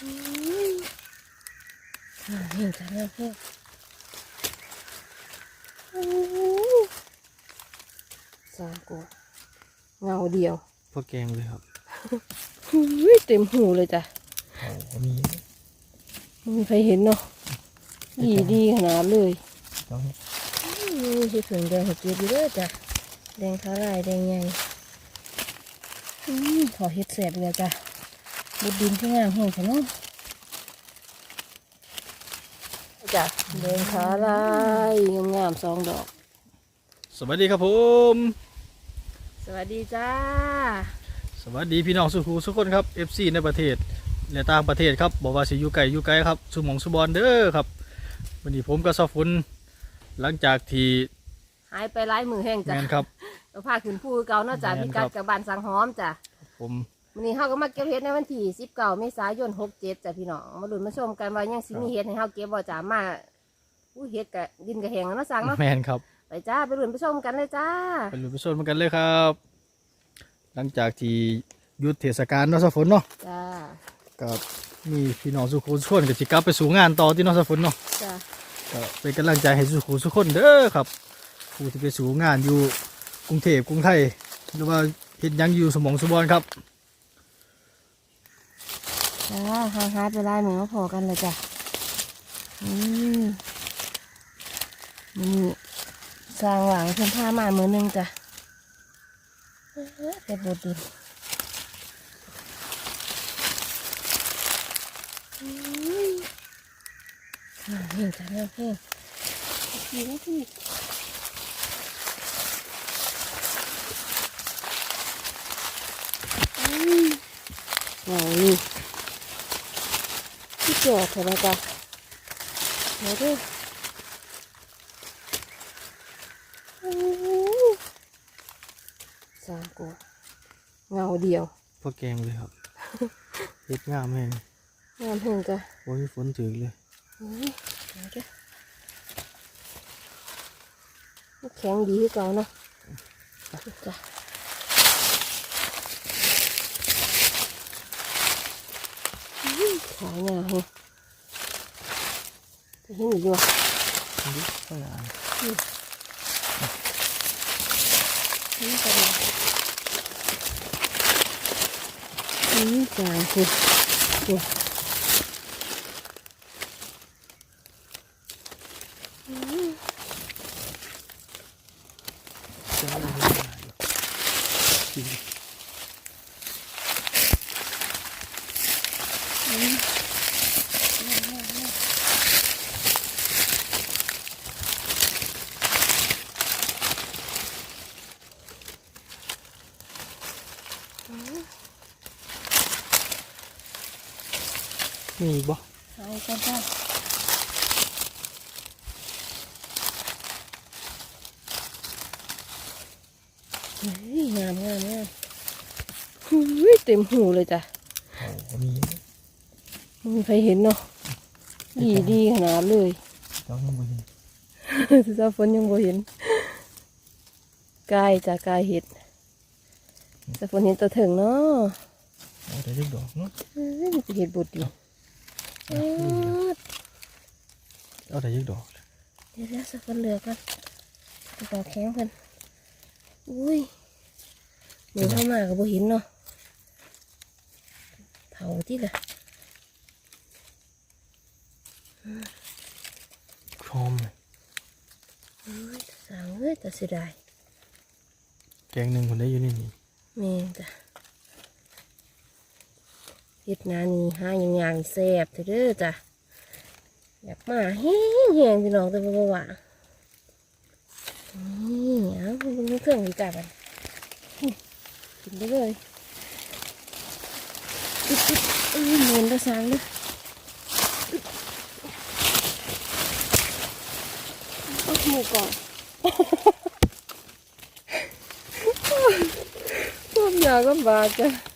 อ่าเห็นจังเลยเพื่อนสามกว่าเงาเดียวพวกแกงเลยครับอุ้ยเต็มหูเลยจ้ะโอ้มีไม่มีใครเห็นเนาะดีดีขนาดเลยต้องนี่คือถึงแดงเห็ดเจี๊ยบอยู่เด้อจ้ะแดงขาลายแดงใหญ่อืมขอเห็ดแสบเลยจ้ะบ ดดินที่งามแห้งขนาดจ้ะแดงขาลายงามๆสองดอก สวัสดีครับผม สวัสดีจ้า สวัสดีพี่น้องสุขูสุกคนครับ FC ในประเทศและต่างประเทศครับบอกว่าสิอยู่ไกลอยู่ไกลครับสุหมองสุบอลเด้อครับวันนี้ผมกับซอฟุนหลังจากที่หายไปหลายมือแห้งจ้ะแมนครับเราพาขึ้นภูเก่าเนาะจ้ะแม่พินครักับดกับบ้านสังหอมจ้ะผม วันนี้เฮาก็มาเก็บเห็ดในวันที่19เมษายน67จ้ะพี่น้อง มาลุ้นมาชมกันว่ายังสิมีเห็ดให้เฮาเก็บบ่จ้ะมาอู้เห็ดกะดินกะแห้งแล้วเนาะสังเนาะแมนครับไปจ้าไปลุ้นไปชมกันเลยจ้าไปลุ้นไปชมกันเลยครับ หลังจากที่หยุดเทศกาลเนาะซอฟุนเนาะจ้า กับมีพี่น้องสุขูสุกคนกับจิกลับไปสู่งานต่อที่เนาะซอฟุนเนาะ จ้า ก็เป็นกำลังใจให้สุขูสุกคนเด้อครับผู้ที่ไปสู่งานอยู่กรุงเทพกรุงไทยหรือว่าเฮ็ดหยังอยู่สมองสุบอลครับ จ้าหาหาไปหลายมือมาพอกันเลยจ้ะอืมนี่สร้างหวังเพิ่นพามาเมือหนึงจ้ะเอ้อเฮ็ดบดินอืมอ่าเห็นจ้ะเพื่อเพื่อนนี่นี่อืมว้าว นี่ที่จอดเถอะนะจ๊ะเดี๋ยวดูโอ้โหสามกว่าเงาเดียวพวกแกงเลยครับเฮ็ดงามแห้งงามเห็นจ้ะโอ้ยฝนถึงเลยอุ้ยเดี๋ยวดูแข็งดีคือเก่าเนาะจ้ะอุ้ย ขายงาเหรอจะเห็นอีกด้วยดูข้างหน้านี่ก็ดีนี่จางคือนี่จะเอาไปข้าง มีอีกบ่หายกันจ้ะเฮ้ยงามงามงามหุ้ยเต็มหูเลยจ้ะโอ้มีไม่มีใครเห็นเนาะดีดีขนาดเลยต้องยังบ่เห็นเจ้าฝนยังบ่เห็นกายจ้ะกายเห็ดเจ้าฝนเห็นตัวถึงเนาะเอาแต่เล็กดอกเนาะเอ้ยมันจะเห็ดบุดดิเอ้ย เอาแต่เล็กดอก เดี๋ยวเดี๋ยวสักคนเหลือกันดอกแข็งกันอุ้ยเดี๋ยวเข้ามาก็บ่เห็นเนาะเผาที่ละหอมเลยเอ้ยสางเอ้ยแต่เสียดายแกงหนึ่งคนได้อยู่ในนี่แม่งจ้ะ เฮ็ดหนานี่หาอย่างอย่างแซ่บเถอะเด้อจ้ะอยากมาแห้งแห้งพี่น้องแต่บ่บ่ว่านี่เอาเป็นเครื่องดีจ้ะกันกินได้เลยอึ๊บอึ๊บเอ้ยเหมือนกระสังเด้ออึ๊บเอาหมูก่อนความอยากลำบากจ้ะอะ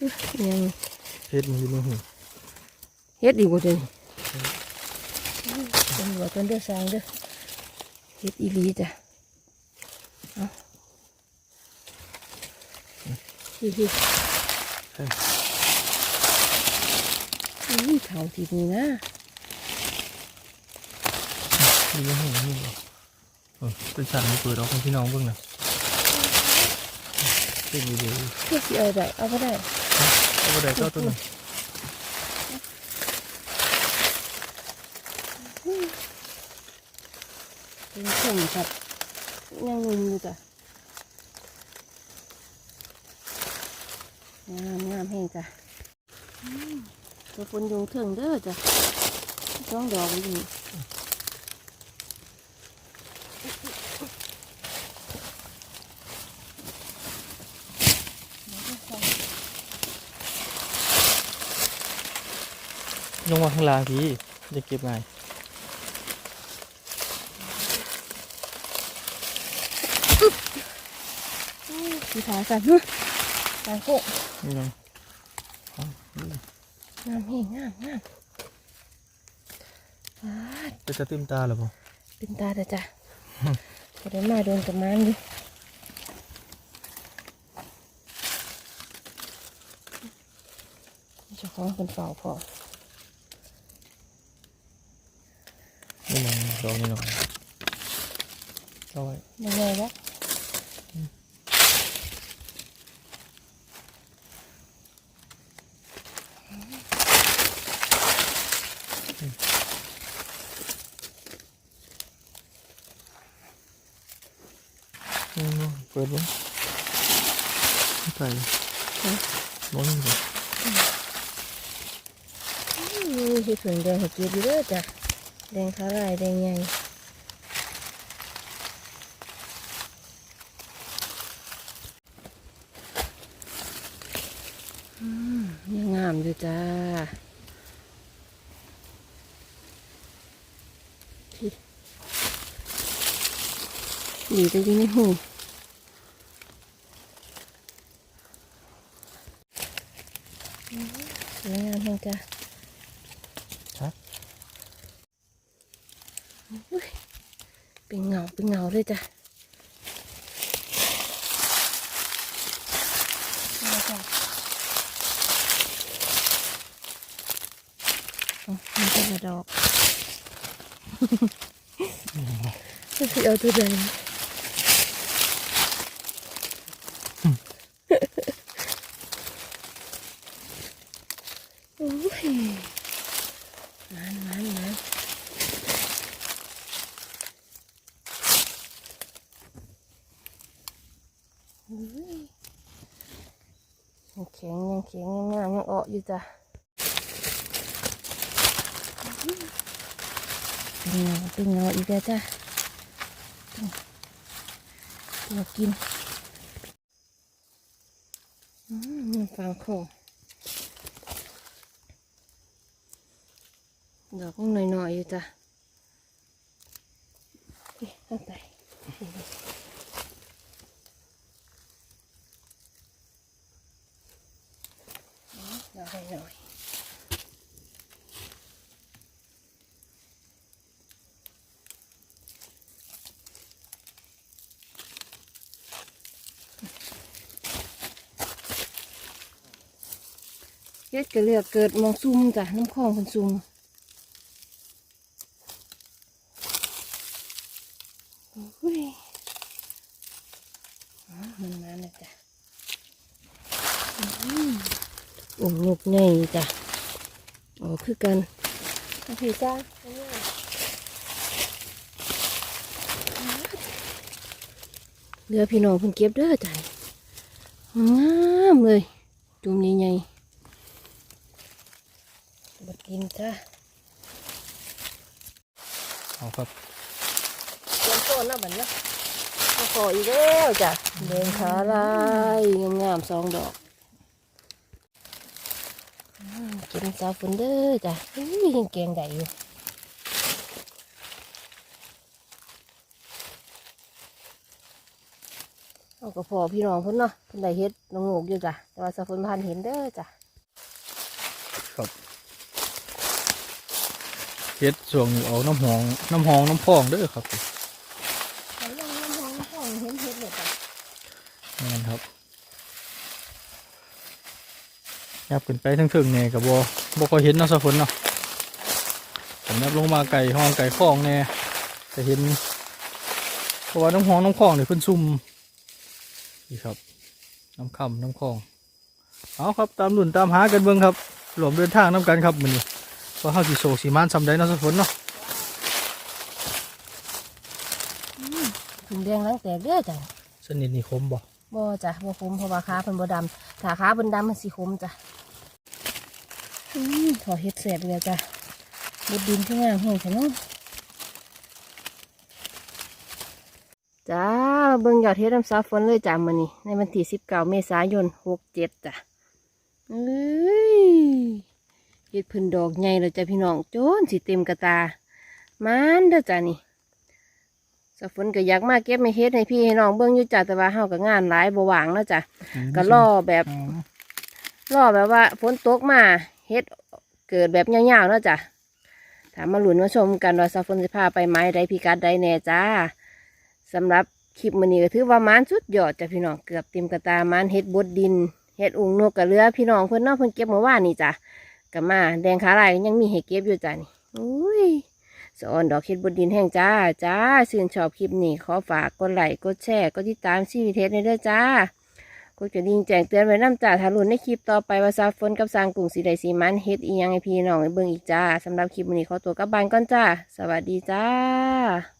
ยังเฮ็ดมันอยู่ในหูเฮ็ดอีกบ่เดี๋ยวนี้เป็นหัวกันเด้อสร้างเด้อเฮ็ดอีหลีจ้ะเอาฮิฮิเฮ้ยอุ้ยเขาทีนี้นะมียังไงนี่บ่เออเป็นสั่นให้เปิดออกให้พี่น้องเบิ่งหน่อยเป็นดีดีเพื่อสิเอาได้เอาก็ได้ เอาไปได้เจ้าตัวหนึงเป็นเข่งครับยังงุมอยู่จ้ะงามงามแห้งจ้ะอืมตัวฝนยุงเถิงเด้อจ้ะต้องดอกอยู่ ลงมาข้างล่างพี่จะเก็บไงสีขาสั่นเฮ้ยตายโคกนี่น้องงามแห้งงามงามฟาดจะจะตื่มตาหรือเปล่าเป็นตาแต่จ้ะพอได้มาโดนกับมันอยู่เจ้าของคนเฝ้าพอ นี่น้องดอกนี่น้องเอาไว้ไม่ใหญ่แล้ วอืมเปิดบ้างไปน้องนี่บ่นี่คือถึงแดงหัวเกียบอยู่เด้อจ้ะแดงขาลายแดงใหญ่อืมยังงามอยู่จ้าพี่ดีจะอยิงในหูอืมสวยงามแห่งจ้า ครับ อุ๊ย เป็นเงาเป็นเงาเลยจ้ะเอาจ้ะอ๋อมันเป็นกระดอก จะสิเอาตัวใดโอ้ยมันมันมัน อุ้ย ยังแข็งยังแข็งยังงามยังเอออยู่จ้ะเป็นเงาเป็นเงาอีกแล้วจ้ะตัวกินอืมฟังโคงดอกมันหน่อยๆอยู่จ้ะเอ๊ะข้างใต้ หน่อยหน่อยเฮ็ดก็เลือกเกิดหมองซุ่มจ้ะน้ำคลองคนซุ่มโอ้ยอ๋อมันมาแล้วจ้ะอุ่มหนุกในจ้ะโอ้คือกันโอเคจ้าเรือพี่น้องเพิ่นเก็บเด้อจ้ะงามเลยจุ่มใหญ่ๆมา กินจ้าเอาครับเตรียมต้นแล้วบัดเนี้ยมาขออีกแล้วจ้ะเดินขาลายงามๆสองดอกกินซาฟุนเดอร์จ้ะอุ้ยยังเกงใหญ่อยู่เอาก็พอพี่น้องเพิ่นเนาะเพิ่นได้เฮ็ดน้องงูกอยู่จ้ะแต่ว่าซาฟุนพันเห็นเด้อจ้ะ ครับ เฮ็ดส่วงนี้ออกน้ำหองน้ำหองน้ำพองเด้อครับน้ำน้ำหองห้องเห็นเฮ็ดเลยจ้ะนั่นครับยับขึ้นไปทั้งถึงเนี่ยกับบ่บ่ก็เห็นเนาะสะฝนเนาะผมยับลงมาไก่ห้องไก่คลองเนี่ยจะเห็นเพราะว่าน้ำหองน้ำคลองเนี่ยเพิ่นซุ่มนี่ครับ น้ำคำน้ำคลอง เอาครับตามหนุนตามหากันเบิ่งครับหลวมเดินทางน้ำกันครับมื้อนี้ ว่าเฮาสิโศกสิมานซำใดเนาะสะฝนเนาะถุงแดงหล้างแตกเด้อจ้ะสนิทนี่คมบ่บ่จ้ะบ่คมเพราะว่าขาเพิ่นบ่ดำถ้าขาเพิ่นดำมันสิคมจ้ะอืมขอเฮ็ดแสบเลยจ้ะบดดินที่งามแห้งใช่เนาะจ้ามาเบิ่งยอดเฮ็ดน้ำซาฝนเลยจ้ะมื้อนี้ในวันที่19เมษายน67จ้ะเอ้ย เฮ็ดเพิ่นดอกใหญ่เลยจ้ะพี่น้องโจนสิเต็มกระตา มันเด้อจ้ะนี่สะฝนก็อยากมาเก็บไม่เฮ็ดให้พี่ให้น้องเบิ่งอยู่จ้ะแต่ว่าเฮาก็งานหลายบ่ว่างเนาะจ้ะก็รอแบบอ๋อรอแบบว่าฝนตกมาเฮ็ดเกิดแบบยาวๆเนาะจ้ะถามมาหลุนมาชมกันว่าสะฝนสิพาไปไม้ใดพิกัดใดแน่จ้าสำหรับคลิปมื้อนี้ก็ถือว่ามันสุดยอดจ้ะพี่น้องเกือบเต็มกระตามันเฮ็ดบดดินเฮ็ดอุ้งนกกระเรือพี่น้องเพิ่นเนาะเพิ่นเก็บเมื่อวานนี่จ้ะ ก็มา แดงขาลายยังมีให้เก็บอยู่จ้ะนี่อุ้ยสอนดอกเห็ดบนดินแห้งจ้า จ้าชื่นชอบคลิปนี้ ขอฝากกดไลค์กดแชร์กดติดตามชีวิตเทสในเด้อจ้ากดกระดิ่งแจ้งเตือนไว้น้ำจ่าทารุนในคลิปต่อไปว่าซาฝนกับสางกลุ่มสีใดสีมันเฮ็ดอียังให้พี่น้องให้เบิ่งอีกจ้าสำหรับคลิปนี้ขอตัวกลับบ้านก่อนจ้า สวัสดีจ้า